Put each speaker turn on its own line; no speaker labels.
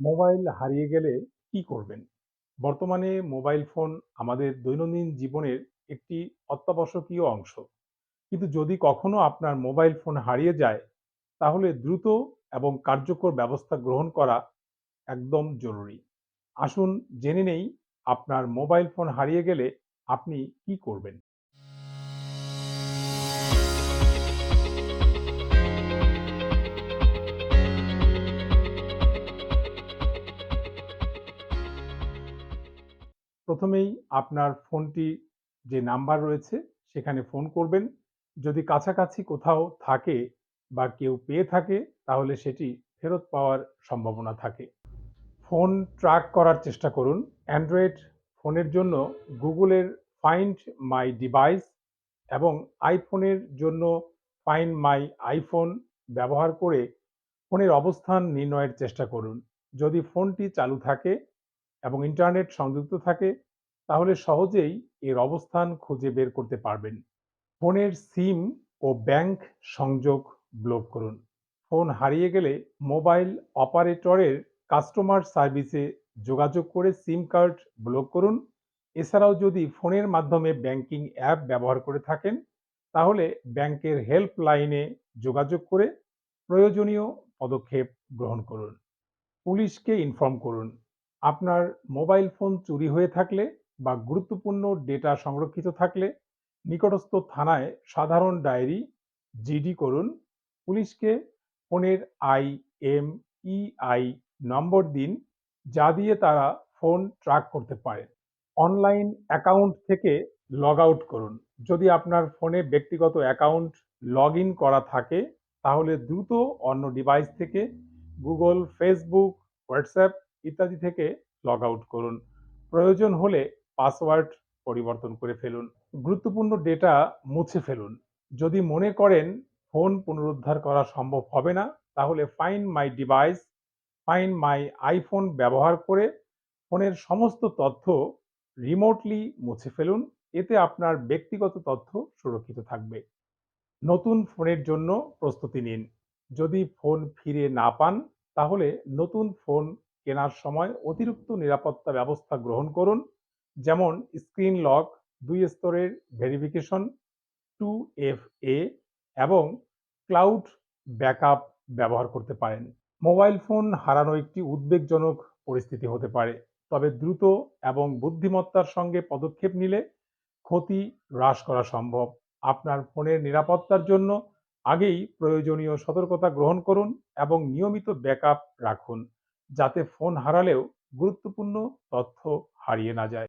Mobile হারিয়ে গেলে কি করবেন? বর্তমানে মোবাইল ফোন আমাদের দৈনন্দিন জীবনের একটি অত্যাবশ্যকীয় অংশ। কিন্তু যদি কখনো আপনার মোবাইল ফোন হারিয়ে যায়, তাহলে দ্রুত এবং কার্যকর ব্যবস্থা গ্রহণ করা একদম জরুরি। আসুন জেনে নেই আপনার মোবাইল ফোন হারিয়ে গেলে আপনি কি করবেন? প্রথমেই আপনার ফোনটি যে নাম্বার রয়েছে, সেখানে ফোন করবেন। যদি কাছাকাছি কোথাও থাকে বা কেউ পেয়ে থাকে, তাহলে সেটি ফেরত পাওয়ার সম্ভাবনা থাকে। ফোন ট্র্যাক করার চেষ্টা করুন। অ্যান্ড্রয়েড ফোনের জন্য গুগলের ফাইন্ড মাই ডিভাইস এবং আইফোনের জন্য ফাইন্ড মাই আইফোন ব্যবহার করে ফোনের অবস্থান নির্ণয়ের চেষ্টা করুন। যদি ফোনটি চালু থাকে এবং ইন্টারনেট সংযুক্ত থাকে, তাহলে সহজেই এর অবস্থান খুঁজে বের করতে পারবেন। ফোনের সিম ও ব্যাংক সংযোগ ব্লক করুন। ফোন হারিয়ে গেলে মোবাইল অপারেটরের কাস্টমার সার্ভিসে যোগাযোগ করে সিম কার্ড ব্লক করুন। এছাড়াও যদি ফোনের মাধ্যমে ব্যাংকিং অ্যাপ ব্যবহার করে থাকেন, তাহলে ব্যাংকের হেল্পলাইনে যোগাযোগ করে প্রয়োজনীয় পদক্ষেপ গ্রহণ করুন। পুলিশকে ইনফর্ম করুন। আপনার মোবাইল ফোন চুরি হয়ে থাকলে বা গুরুত্বপূর্ণ ডেটা সংরক্ষিত থাকলে নিকটস্থ থানায় সাধারণ ডায়েরি জিডি করুন। পুলিশকে ফোনের আইএমইআই নম্বর দিন যা দিয়ে তারা ফোন ট্র্যাক করতে পারে। অনলাইন অ্যাকাউন্ট থেকে লগ আউট করুন। যদি আপনার ফোনে ব্যক্তিগত অ্যাকাউন্ট লগ ইন করা থাকে তাহলে দ্রুত অন্য ডিভাইস থেকে গুগল, ফেসবুক, হোয়াটসঅ্যাপ ইত্যাদি থেকে লগ আউট করুন। প্রয়োজন হলে পাসওয়ার্ড পরিবর্তন করে ফেলুন। গুরুত্বপূর্ণ ডেটা মুছে ফেলুন। যদি মনে করেন ফোন পুনরুদ্ধার করা সম্ভব হবে না তাহলে find my device, find my iPhone ব্যবহার করে ফোনের সমস্ত তথ্য রিমোটলি মুছে ফেলুন। এতে আপনার ব্যক্তিগত তথ্য সুরক্ষিত থাকবে। নতুন ফোনের জন্য প্রস্তুতি নিন। যদি ফোন ফিরে না পান তাহলে নতুন ফোন কেনার সময় অতিরিক্ত নিরাপত্তা ব্যবস্থা গ্রহণ করুন। যেমন স্ক্রিন লক, দুই স্তরের ভেরিফিকেশন, টু এফ এ এবং ক্লাউড ব্যাকআপ ব্যবহার করতে পারেন। মোবাইল ফোন হারানো একটি উদ্বেগজনক পরিস্থিতি হতে পারে। তবে দ্রুত এবং বুদ্ধিমত্তার সঙ্গে পদক্ষেপ নিলে ক্ষতি হ্রাস করা সম্ভব। আপনার ফোনের নিরাপত্তার জন্য আগেই প্রয়োজনীয় সতর্কতা গ্রহণ করুন এবং নিয়মিত ব্যাকআপ রাখুন যাতে ফোন হারালেও গুরুত্বপূর্ণ তথ্য হারিয়ে না যায়।